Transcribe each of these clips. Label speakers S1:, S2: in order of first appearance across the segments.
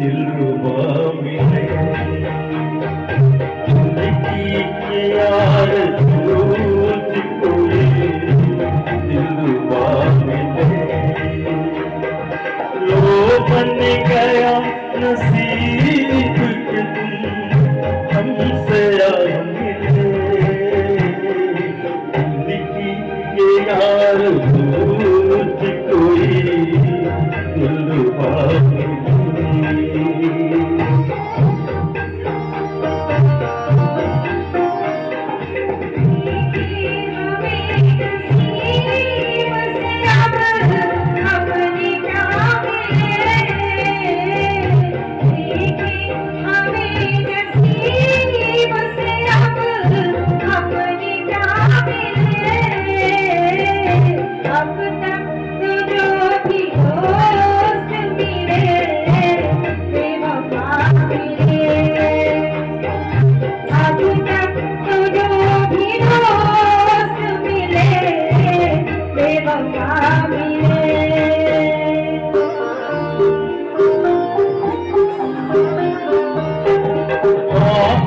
S1: திருவாமினை திருவாமினை லோபன்னை கயா நசி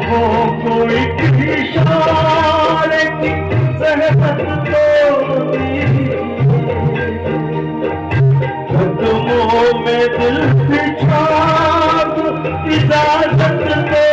S1: हो कोई इशारे की सहमत कदमों में दिल पिछा इजाज़त दो।